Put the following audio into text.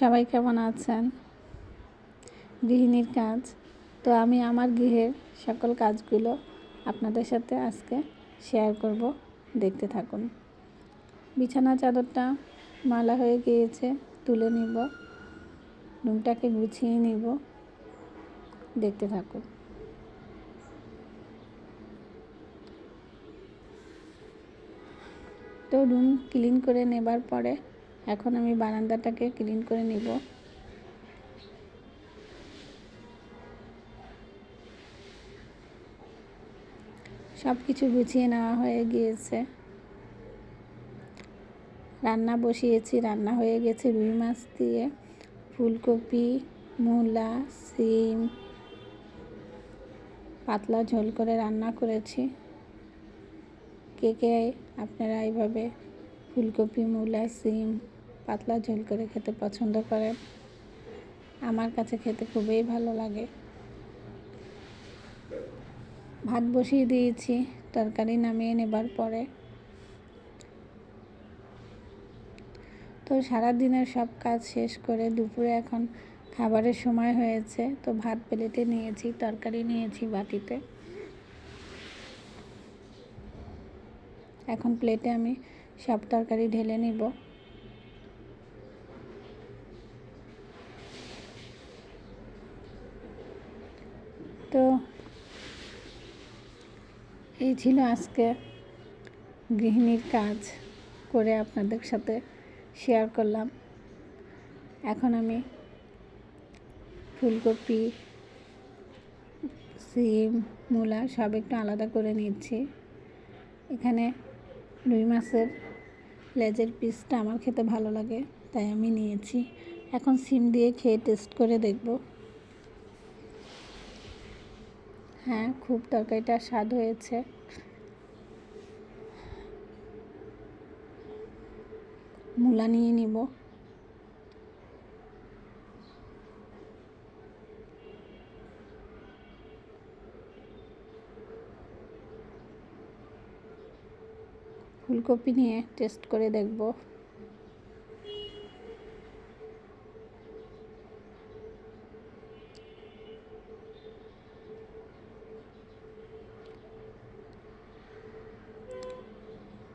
সবাই কেমন আছেন? গৃহিণীর কাজ। তো আমি আমার গৃহের সকল কাজগুলো আপনাদের সাথে আজকে শেয়ার করব। দেখতে থাকুন। বিছানা চাদরটা মালা হয়ে গিয়েছে, তুলে নিব। রুমটাকে গুছিয়ে নিব। দেখতে থাকুন। তো রুম ক্লিন করে নেবার পরে এখন আমি বারান্দাটাকে ক্লিন করে নিব। সব কিছু গুছিয়ে নেওয়া হয়ে গিয়েছে। রান্না বসিয়েছি, রান্না হয়ে গেছে রুই মাছ দিয়ে। ফুলকপি, মূলা, সিম, পাতলা ঝোল করে রান্না করেছি। কে কে আপনারা এইভাবে ফুলকপি, মূলা, সিম পাতলা ঝোল করে খেতে পছন্দ করেন আমার কাছে খেতে খুবই ভালো লাগে। ভাত বসিয়ে দিয়েছি, তরকারি নামিয়ে নেবার পরে। তো সারাদিনের সব কাজ শেষ করে দুপুরে এখন খাবারের সময় হয়েছে, তো ভাত প্লেটে নিয়েছি, তরকারি নিয়েছি বাটিতে। এখন প্লেটে আমি সব তরকারি ঢেলে নিব। তো এই ছিল আজকে গৃহিণীর কাজ করে আপনাদের সাথে শেয়ার করলাম। এখন আমি ফুলকপি, সিম, মূলা সব একটু আলাদা করে নিচ্ছি। এখানে রুই মাছের লেজের পিসটা আমার খেতে ভালো লাগে, তাই আমি নিয়েছি। এখন সিম দিয়ে খেয়ে টেস্ট করে দেখব। হ্যাঁ খুব তরকারিটা স্বাদ হয়েছে। মূলা নিয়ে নিব। ফুলকপি নিয়ে টেস্ট করে দেখব।